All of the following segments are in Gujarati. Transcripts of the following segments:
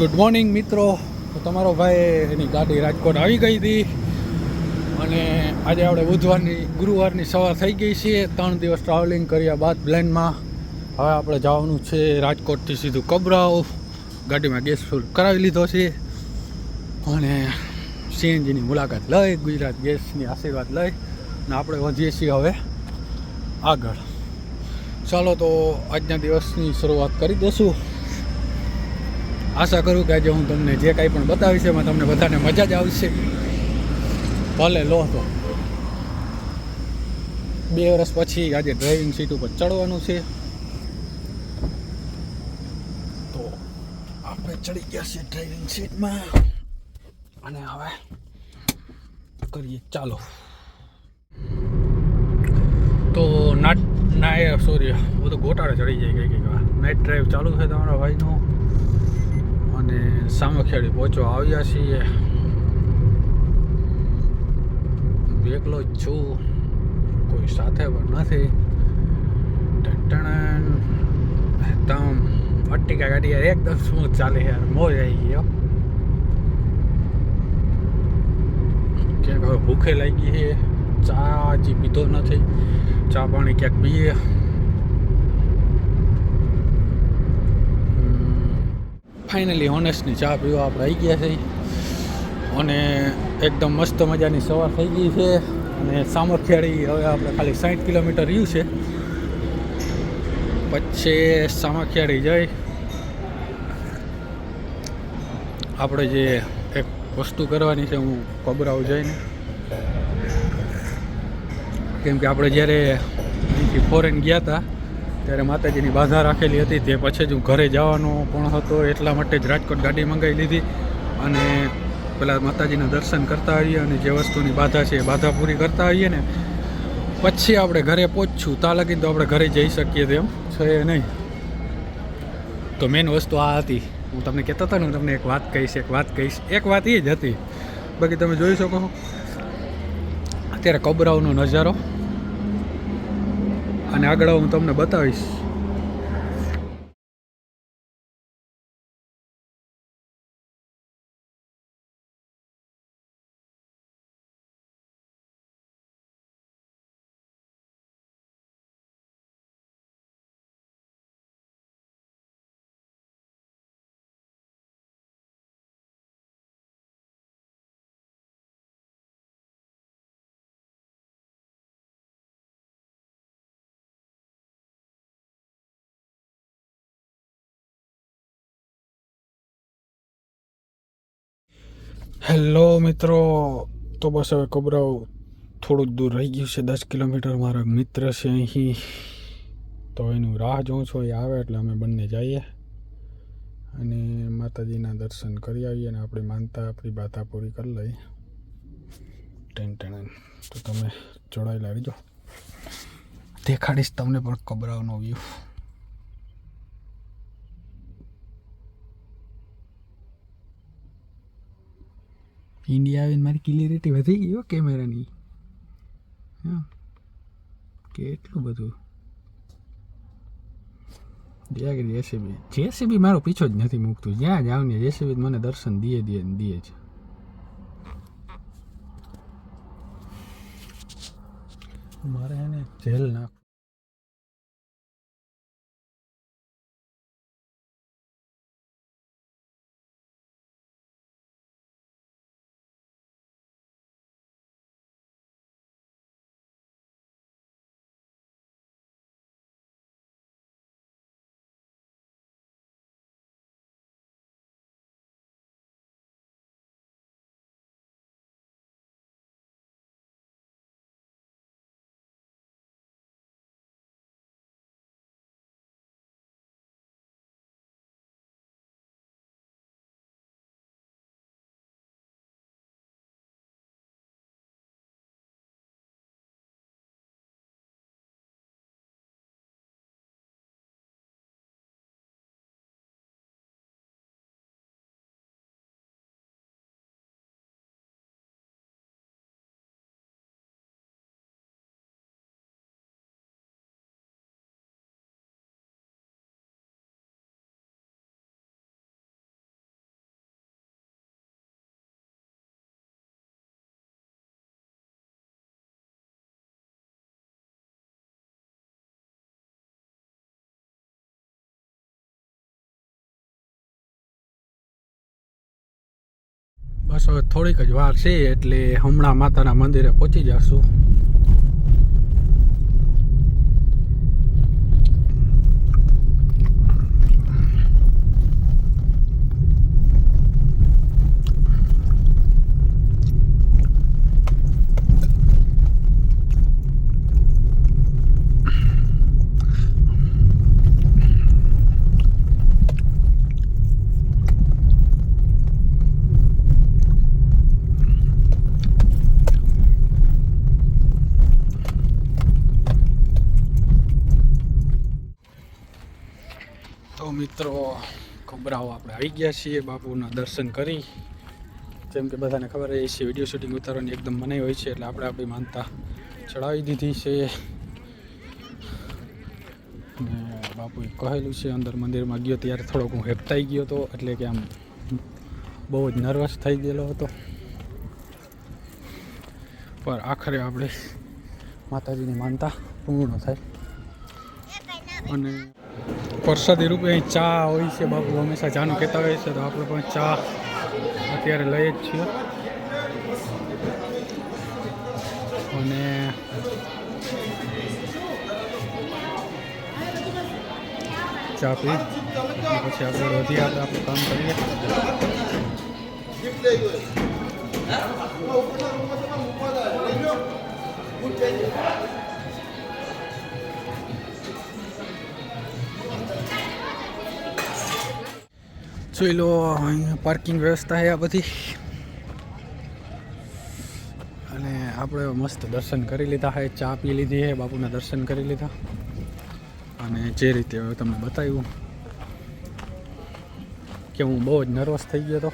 ગુડ મોર્નિંગ મિત્રો. તમારો ભાઈ એની ગાડી રાજકોટ આવી ગઈ હતી. અને આજે આપણે બુધવારની, ગુરુવારની સવાર થઈ ગઈ છે. ત્રણ દિવસ ટ્રાવેલિંગ કર્યા બાદ પ્લેનમાં હવે આપણે જવાનું છે રાજકોટથી સીધું કબરાઓ ગાડીમાં ગેસ ફૂલ કરાવી લીધો છે. અને સીએનજીની મુલાકાત લઈ, ગુજરાત ગેસની આશીર્વાદ લઈ. અને આપણે વધીએ છીએ હવે આગળ. ચાલો તો આજના દિવસની શરૂઆત કરી દઈશું. આશા કરું કે આજે હું તમને જે કાંઈ પણ બતાવીશ એમાં તમને બધાને મજા જ આવશે. ભલે લો તો. બે વર્ષ પછી આજે ડ્રાઇવિંગ સીટ ઉપર ચડવાનું છે. તો આપણે ચડી ગયા છીએ ડ્રાઇવિંગ સીટમાં અને હવે કરીએ ચાલો. તો નાટ ના સોરી બધું ગોટાળે ચડી જાય કઈ કઈ નાઇટ ડ્રાઈવ ચાલુ છે તમારા ભાઈનો. અને સામખેડી પહોંચવા આવ્યા છીએ. એકલો જ છું. કોઈ સાથે પણ નથી. એકદમ અટ્ટિકા ગાડી યાર, એકદમ સ્મૂથ ચાલે યાર. મોજ આવી ગયો ક્યાંક હવે ભૂખે લાગી છે. ચા હજી પીધો નથી. ચા પાણી ક્યાંક પીએ. ફાઇનલી હોનેસ્ટની ચા પીવા આપણે આવી ગયા છે અને એકદમ મસ્ત મજાની સવાર થઈ ગઈ છે. અને સામખિયાળી હવે આપણે ખાલી સાઠ કિલોમીટર રહ્યું છે. પછી સામખિયાળી જઈ. આપણે જે એક વસ્તુ કરવાની છે, હું કબરાવ જઈને. કેમ કે આપણે જ્યારે અહીંથી ફોરેન ગયા હતા ત્યારે માતાજીની બાધા રાખેલી હતી. તે પછી જ હું ઘરે જવાનો પણ હતો. એટલા માટે જ રાજકોટ ગાડી મંગાવી લીધી અને પેલા માતાજીના દર્શન કરતા આવીએ અને જે વસ્તુની બાધા છે એ બાધા પૂરી કરતા આવીએ ને, પછી આપણે ઘરે પહોંચ્યું તા લગીને તો આપણે ઘરે જઈ શકીએ તેમ છે નહીં. તો મેઇન વસ્તુ આ હતી. હું તમને કહેતો હતો ને, હું તમને એક વાત કહીશ, એક વાત કહીશ. એક વાત એ જ હતી. બાકી તમે જોઈ શકો. અત્યારે કબરાવનો નજારો અને આગળ હું તમને બતાવીશ હેલો મિત્રો, તો બસ હવે કબરાવ થોડુંક દૂર રહી ગયું છે, દસ કિલોમીટર મારો મિત્ર છે અહીં. તો એનું રાહ જોઉં છું, એ આવે એટલે અમે બંને જઈએ. અને માતાજીના દર્શન કરી આવીએ અને આપણી માનતા, આપણી બાધા પૂરી કરી લઈએ. ટેન ટેન તો તમે જોડાયેલા રહીજો. દેખાડીશ તમને પણ કબરાઓનો વ્યૂ ઇન્ડિયા આવીને મારી ક્લિયરિટી વધી ગઈ હો કેમેરાની. હા. કેટલું બધું. જ્યાં જેસીબી. જેસીબી મારો પીછો જ નથી મૂકતું. જ્યાં જાઉં ને જેસીબી મને દર્શન દીએ દીએ મારે એને જેલ બસ હવે થોડીક જ વાર છે એટલે હમણાં માતાના મંદિરે પહોંચી જશું. તો મિત્રો ખબરાઓ આપણે આવી ગયા છીએ. બાપુના દર્શન કરી. જેમ કે બધાને ખબર હોય છે વીડિયો શૂટિંગ ઉતારવાની એકદમ મનાઈ હોય છે, એટલે આપણે આપણી માનતા ચડાવી દીધી છે. ને બાપુએ કહેલું છે, અંદર મંદિરમાં ગયો ત્યારે થોડોક હું હેપતાઈ ગયો હતો, એટલે કે આમ બહુ જ નર્વસ થઈ ગયેલો હતો. પર આખરે આપણે માતાજીની માનતા પૂર્ણ થાય. અને પ્રસાદી રૂપે અહીં ચા હોય છે બાપુ, હંમેશા ચાનું કહેતા હોય છે, તો આપણે પણ ચા અત્યારે લઈએ જ છીએ. અને ચા પી, પછી આપણે વધી આપણે આપણું કામ કરીએ. જોઈ લો, અહીંયા પાર્કિંગ વ્યવસ્થા છે આ બધી. અને આપણે મસ્ત દર્શન કરી લીધા છે, ચા પી લીધી છે, બાપુના દર્શન કરી લીધા. અને જે રીતે હવે તમને બતાવ્યું કે હું બહુ જ નર્વસ થઈ ગયો હતો.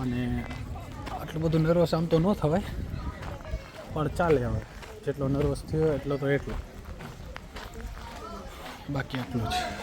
અને આટલું બધું નર્વસ આમ તો ન થવાય, પણ ચાલે હવે. જેટલો નર્વસ થયો એટલો તો એટલો. બાકી આટલું જ.